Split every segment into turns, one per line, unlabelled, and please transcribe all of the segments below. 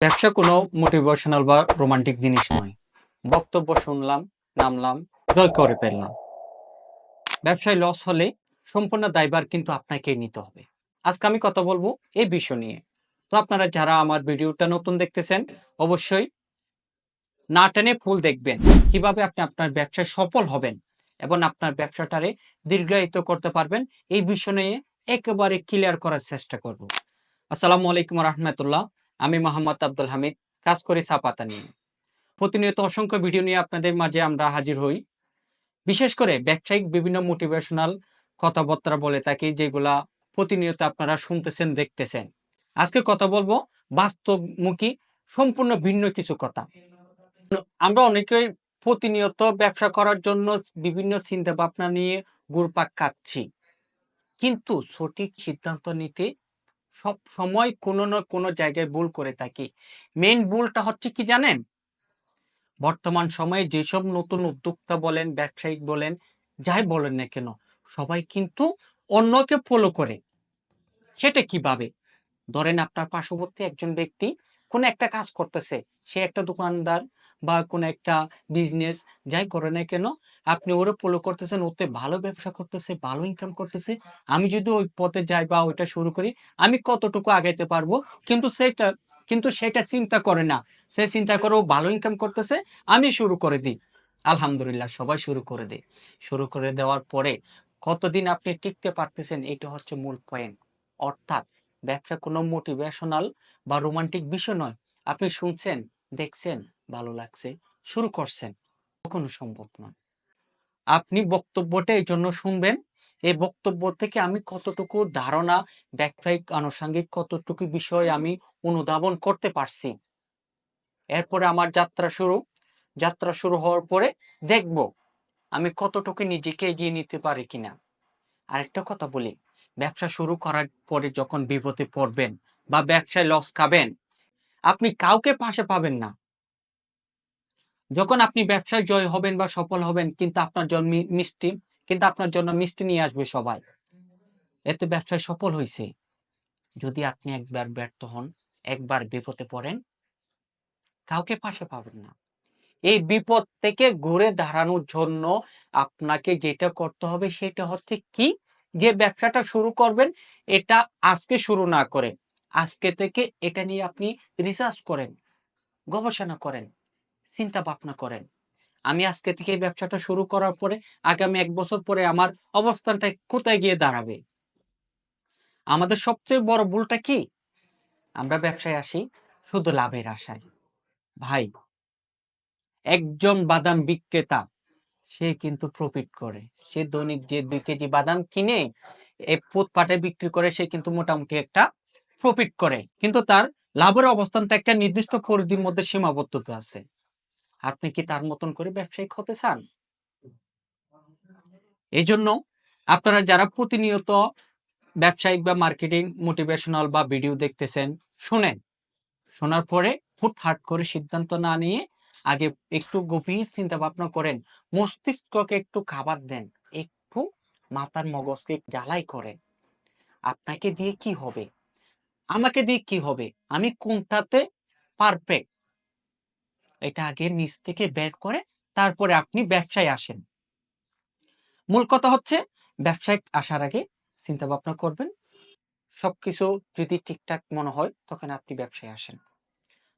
ব্যবসা কোনো মোটিভেশনাল বা রোমান্টিক জিনিস নয়। বক্তব্য শুনলাম, নামলাম, জয় করে ফেললাম। ব্যবসায় লস হলে সম্পূর্ণ দায়ভার কিন্তু আপনাকেই নিতে হবে। আজকে আমি কথা বলব এই বিষয় নিয়ে। তো আপনারা যারা আমার ভিডিওটা নতুন দেখতেছেন, অবশ্যই না টেনে ফুল দেখবেন কীভাবে আপনি আপনার ব্যবসায় সফল হবেন এবং আপনার ব্যবসাটারে দীর্ঘায়িত করতে পারবেন। এই বিষয় নিয়ে একেবারে ক্লিয়ার করার চেষ্টা করব। আসসালামু আলাইকুম রহমতুল্লাহ। আমি মোহাম্মদ আব্দুল হামিদ, কাজ করি চাপাতা নিয়ে। প্রতিনিয়ত অসংখ্য ভিডিও নিয়ে আপনাদের মাঝে আমরা হাজির হই। বিশেষ করে ব্যবসায়িক বিভিন্ন মোটিভেশনাল কথাবার্তা বলে থাকি, যেগুলা প্রতিনিয়ত আপনারা শুনতেছেন, দেখতেছেন। আজকে কথা বলব বাস্তবমুখী, সম্পূর্ণ ভিন্ন কিছু কথা। আমরা অনেকেই প্রতিনিয়ত ব্যবসা করার জন্য বিভিন্ন চিন্তা ভাবনা নিয়ে ঘুরপাক খাচ্ছি। কিন্তু সঠিক সিদ্ধান্ত নিতে সব সময় কোনো না কোনো জায়গায় ভুল করে থাকি। মেন ভুলটা হচ্ছে কি জানেন? বর্তমান সময়ে যেসব নতুন উদ্যোক্তা বলেন, ব্যবসায়িক বলেন, যাই বলেন না কেন, সবাই কিন্তু অন্যকে ফলো করে। সেটা কীভাবে? ধরেন আপনার পার্শ্ববর্তী একজন ব্যক্তি কোন একটা কাজ করতেছে, সে একটা দোকানদার বা কোন একটা বিজনেস যাই করে না কেন, আপনি ওরে ফলো করতেছেন, ওতে ভালো ব্যবসা করতেছে, ভালো ইনকাম করতেছে। আমি যদি ওই পথে যাই বা ওইটা শুরু করি, আমি কতটুকু আগাইতে পারব? কিন্তু সেটা কিন্তু সেটা চিন্তা করে না। সে চিন্তা করে ও ভালো ইনকাম করতেছে, আমি শুরু করে দিই। আলহামদুলিল্লাহ, সবাই শুরু করে দিই শুরু করে দেওয়ার পরে কতদিন আপনি টিকতে পারতেছেন? এটা হচ্ছে মূল পয়েন্ট অর্থাৎ ব্যবসা কোনো মোটিভেশনাল বা রোমান্টিক বিষয় নয়। আপনি শুনছেন, দেখছেন, ভালো লাগছে, শুরু করছেন, কখনো সম্ভব নয়। আপনি বক্তব্যটা এই জন্য শুনবেন, এই বক্তব্য থেকে আমি কতটুকু ধারণা, ব্যবসায়িক, আনুষঙ্গিক কতটুকু বিষয় আমি অনুধাবন করতে পারছি। এরপরে আমার যাত্রা শুরু। যাত্রা শুরু হওয়ার পরে দেখব আমি কতটুকু নিজেকে এগিয়ে নিতে পারি কিনা। আরেকটা কথা বলি ব্যবসা শুরু করার পরে যখন বিপদে পড়বেন বা ব্যবসায় লস খাবেন, আপনি কাউকে পাশে পাবেন না। যখন আপনি ব্যবসায় জয় হবেন বা সফল হবেন, কিন্তু আপনার জন্য মিষ্টি, কিন্তু আপনার জন্য মিষ্টি নিয়ে আসবে সবাই। এতে ব্যবসায় সফল হয়েছে যদি আপনি একবার ব্যর্থ হন, একবার বিপদে পড়েন, কাউকে পাশে পাবেন না। এই বিপদ থেকে ঘুরে দাঁড়ানোর জন্য আপনাকে যেটা করতে হবে, সেটা হচ্ছে কি? যে ব্যবসাটা শুরু করবেন, এটা আজকে শুরু না করে। আজকে থেকে এটা নিয়ে আপনি রিসার্চ করেন, গবেষণা করেন, চিন্তা ভাবনা করেন। আমি আজকে থেকে এই ব্যবসাটা শুরু করার পরে আগামী এক বছর পরে আমার অবস্থানটা কোথায় গিয়ে দাঁড়াবে? আমাদের সবচেয়ে বড় ভুলটা কি? আমরা ব্যবসায় আসি শুধু লাভের আশায়। ভাই, একজন বাদাম বিক্রেতা সে কিন্তু প্রফিট করে। সে দৈনিক যে দুই কেজি বাদাম কিনে এই ফুটপাটে বিক্রি করে, সে কিন্তু মোটামুটি একটা প্রফিট করে। কিন্তু তার লাভের অবস্থানটা একটা নির্দিষ্ট পরিধির মধ্যে সীমাবদ্ধতা আছে। আপনি কি তার মতন করে ব্যবসায়িক হতে চান? এই জন্য আপনারা যারা প্রতিনিয়ত ব্যবসায়িক বা মার্কেটিং মোটিভেশনাল বা ভিডিও দেখতেছেন, শুনেন। শোনার পরে হুটহাট করে সিদ্ধান্ত না নিয়ে আগে একটু গভীর চিন্তা ভাবনা করেন, মস্তিষ্ককে একটু খাবার দেন, একটু মাথার মগজকে জ্বালাই করেন। আপনাকে দিয়ে কি হবে? আমাকে দিয়ে কি হবে? আমি কোনটাতে পারফেক্ট এটা আগে নিচ থেকে বের করে তারপরে আপনি ব্যবসায় আসেন। মূল কথা হচ্ছে, ব্যবসায় আসার আগে চিন্তা ভাবনা করবেন। সবকিছু যদি ঠিকঠাক মনে হয়, তখন আপনি ব্যবসায় আসেন।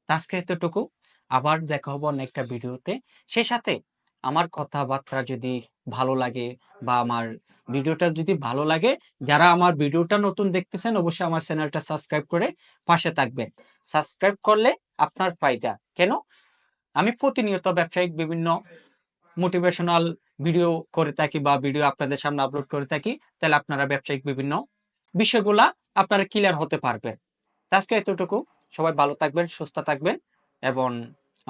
আজকে এতটুকু। আবার দেখা হব অন্য একটা ভিডিওতে। সেই সাথে আমার কথাবার্তা যদি ভালো লাগে বা আমার ভিডিওটা যদি ভালো লাগে, যারা আমার ভিডিওটা নতুন দেখতেছেন, অবশ্যই আমার চ্যানেলটা সাবস্ক্রাইব করে পাশে থাকবেন। সাবস্ক্রাইব করলে আপনার ফায়দা। কেন? আমি প্রতিনিয়ত ব্যবসায়িক বিভিন্ন মোটিভেশনাল ভিডিও করে থাকি বা ভিডিও আপনাদের সামনে আপলোড করে থাকি, তাহলে আপনারা ব্যবসায়িক বিভিন্ন বিষয়গুলা আপনারা ক্লিয়ার হতে পারবেন। আজকে এতটুকু। সবাই ভালো থাকবেন, সুস্থ থাকবেন এবং